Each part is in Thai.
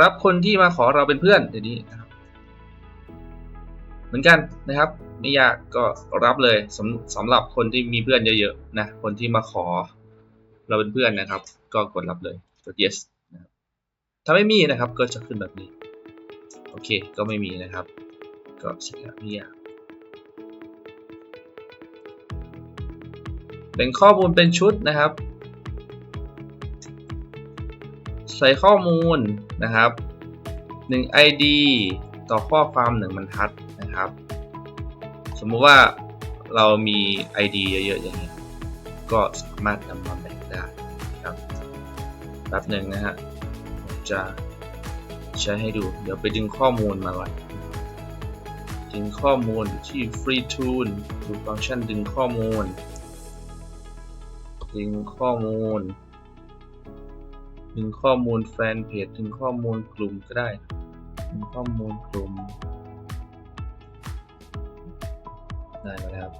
รับคนที่มาขอเราเป็นเพื่อนเดี๋ยวนี้นะครับ เหมือนกันนะครับ ไม่ยากก็รับเลยสำสำหรับคนที่มีเพื่อนเยอะๆนะคนที่มาขอเราเป็นเพื่อนนะครับ ก็กดรับเลยกด yes นะครับถ้าไม่มีนะครับก็จะขึ้นแบบนี้โอเคก็ไม่มีนะครับ ก็เสร็จแล้วไม่ยากเป็นข้อมูลเป็นชุดนะครับ ใส่ข้อมูลนะครับ 1 ID ต่อข้อความ1บรรทัดนะครับ สมมุติว่าเรามี ID เยอะๆอย่างนี้ก็สามารถนำมาแบ่งได้นะครับแป๊บหนึ่งนะฮะผมจะใช้ให้ดู เดี๋ยวไปดึงข้อมูลมาก่อนดึงข้อมูลที่ free tool ดูฟังก์ชันดึงข้อมูล ดึงข้อมูล ดึงข้อมูลแฟนเพจดึงข้อมูลกลุ่มก็ได้ดึงข้อมูลกลุ่ม ได้มาแล้วครับ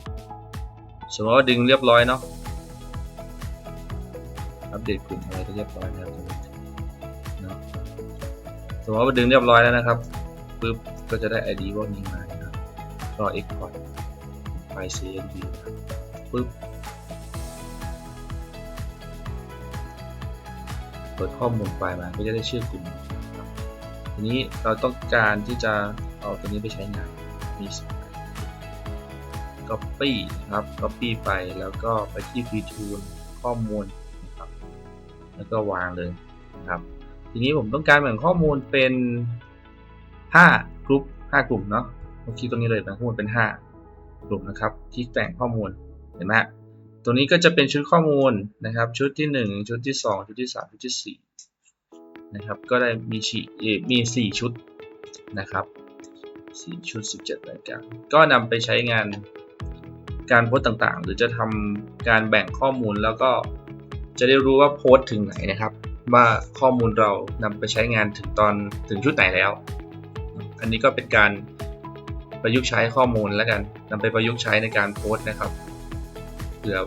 สมมติว่าดึงเรียบร้อยเนาะ อัปเดตกลุ่มอะไรก็เรียบร้อยแล้วตรงนี้เนาะสมมติว่าดึงเรียบร้อยแล้วนะครับปุ๊บก็จะได้ ID พวกนี้มานะครับก็ export ไฟล์ CSV นะครับปุ๊บ เปิดข้อมูลไฟล์มาก็จะได้ชื่อกลุ่มนะครับทีนี้เราต้องการที่จะเอาตัวนี้ไปใช้งานมีส copy นะครับ copy ไปแล้วก็ไปที่ v t o o l ข้อมูลนะครับ แล้วก็วางเลยนะครับ ทีนี้ผมต้องการแบ่งข้อมูลเป็น5กลุ่ม5กลุ่มเนาะผมคลิกตรงนี้เลยแบ่งข้อมูลเป็น 5 กลุ่มนะครับที่แต่งข้อมูลเห็นไหมฮะ ตัวนี้ก็จะเป็นชุดข้อมูลนะครับ ชุดที่ 1 ชุดที่ 2 ชุดที่ 3 ชุดที่ 4 นะครับ ก็ได้มีชีเอ่อมี 4 ชุดนะครับ 4 ชุด 17รายการก็นำไปใช้งานการโพสต์ต่างๆ หรือจะทำการแบ่งข้อมูลแล้วก็จะได้รู้ว่าโพสต์ถึงไหนนะครับ ว่าข้อมูลเรานำไปใช้งานถึงตอนถึงชุดไหนแล้ว อันนี้ก็เป็นการประยุกต์ใช้ข้อมูลแล้วกันนำไปประยุกต์ใช้ในการโพสต์นะครับ ผื่อ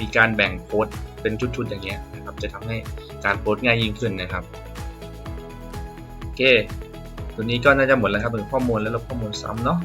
มีการแบ่งโพสต์เป็นชุดๆอย่างเงี้ยนะครับ จะทำให้การโพสต์ง่ายยิ่งขึ้นนะครับโอเค ตัวนี้ก็น่าจะหมดแล้วครับเป็นข้อมูลแล้วลบข้อมูลซ้ำเนาะ